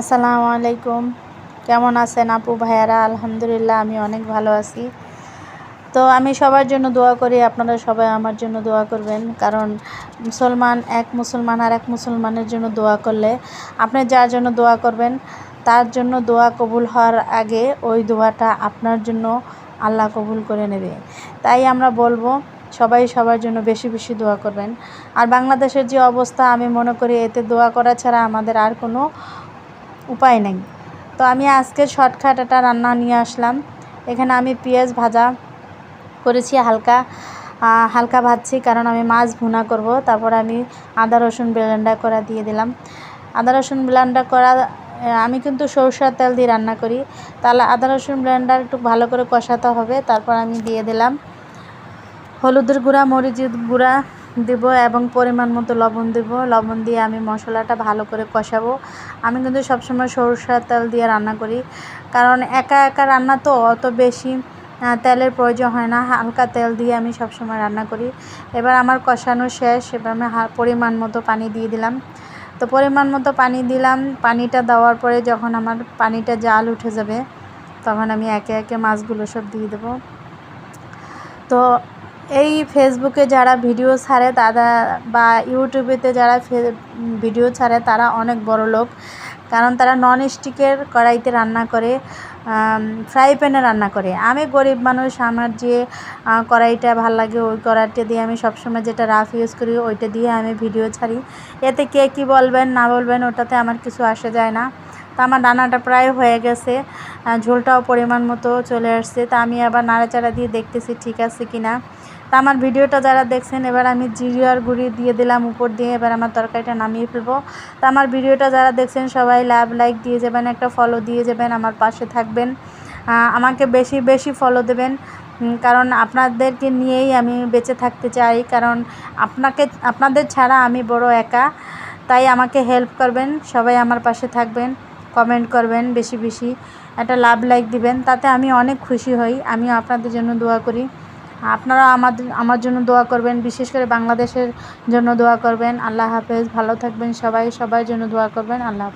আসসালামু আলাইকুম। কেমন আছেন আপু ভাইয়ারা? আলহামদুলিল্লাহ, আমি অনেক ভালো আছি। তো আমি সবার জন্য দোয়া করি, আপনারা সবাই আমার জন্য দোয়া করবেন। কারণ মুসলমান এক মুসলমান আর এক মুসলমানের জন্য দোয়া করলে আপনি যার জন্য দোয়া করবেন, তার জন্য দোয়া কবুল হওয়ার আগে ওই দোয়াটা আপনার জন্য আল্লাহ কবুল করে নেবে। তাই আমরা বলব, সবাই সবার জন্য বেশি বেশি দোয়া করবেন। আর বাংলাদেশের যে অবস্থা, আমি মনে করি এতে দোয়া করা ছাড়া আমাদের আর কোনো উপায় নেই। তো আমি আজকে শর্টকাট একটা রান্না নিয়ে আসলাম। এখানে আমি পেঁয়াজ ভাজা করেছি হালকা হালকা ভাজছি কারণ আমি মাছ ভুনা করব। তারপর আমি আদা, রসুন ব্লেন্ডার করা দিয়ে দিলাম। আদা, রসুন ব্লেন্ডার করা আমি কিন্তু সরষের তেল দিয়ে রান্না করি। তাহলে আদা, রসুন ব্লেন্ডার একটু ভালো করে কষাতে হবে। তারপর আমি দিয়ে দিলাম হলুদের গুঁড়া, মরিচের গুঁড়া দেব এবং পরিমাণ মতো লবণ দেব। লবণ দিয়ে আমি মশলাটা ভালো করে কষাবো। আমি কিন্তু সবসময় সরষের তেল দিয়ে রান্না করি। কারণ একা একা রান্না তো অত বেশি তেলের প্রয়োজন হয় না। হালকা তেল দিয়ে আমি সবসময় রান্না করি। এবার আমার কষানো শেষ। এবার আমি পরিমাণ মতো পানি দিয়ে দিলাম। তো পরিমাণ মতো পানি দিলাম। পানিটা দেওয়ার পরে যখন আমার পানিটা জাল উঠে যাবে, তখন আমি একে একে মাছগুলো সব দিয়ে দেবো। তো এই ফেসবুকে যারা ভিডিও ছাড়ে, তারা বা ইউটিউবেতে যারা ভিডিও ছাড়ে, তারা অনেক বড় লোক। কারণ তারা নন স্টিকের কড়াইতে রান্না করে ফ্রাই প্যানে রান্না করে। আমি গরিব মানুষ, আমার যে কড়াইটা ভালো লাগে, ওই কড়াইটা দিয়ে আমি সবসময় যেটা রাফ ইউজ করি, ওইটা দিয়ে আমি ভিডিও ছাড়ি। এতে কে কী বলবেন, না বলবেন, ওটাতে আমার কিছু আসে যায় না। তা আমার রান্নাটা প্রায় হয়ে গেছে ঝোলটাও পরিমাণ মতো চলে আসছে। তা আমি আবার নাড়াচাড়া দিয়ে দেখতেছি ঠিক আছে কি না তা আমার ভিডিওটা যারা দেখছেন, এবার আমি জিরিয়ার গুঁড়ি দিয়ে দিলাম, উপর দিয়ে এবার আমার তরকারিটা নামিয়ে ফেলব। তা আমার ভিডিওটা যারা দেখছেন, সবাই লাভ, লাইক দিয়ে যাবেন, একটা ফলো দিয়ে যাবেন, আমার পাশে থাকবেন। আমাকে বেশি বেশি ফলো দেবেন। কারণ আপনাদেরকে নিয়েই আমি বেঁচে থাকতে চাই। কারণ আপনাকে, আপনাদের ছাড়া আমি বড় একা, তাই আমাকে হেল্প করবেন, সবাই আমার পাশে থাকবেন কমেন্ট করবেন বেশি বেশি, একটা লাভ লাইক দিবেন, তাতে আমি অনেক খুশি হই। আমিও আপনাদের জন্য দোয়া করি। আপনারা আমাদের আমার জন্য দোয়া করবেন, বিশেষ করে বাংলাদেশের জন্য দোয়া করবেন। আল্লাহ হাফেজ, ভালো থাকবেন সবাই সবার জন্য দোয়া করবেন। আল্লাহ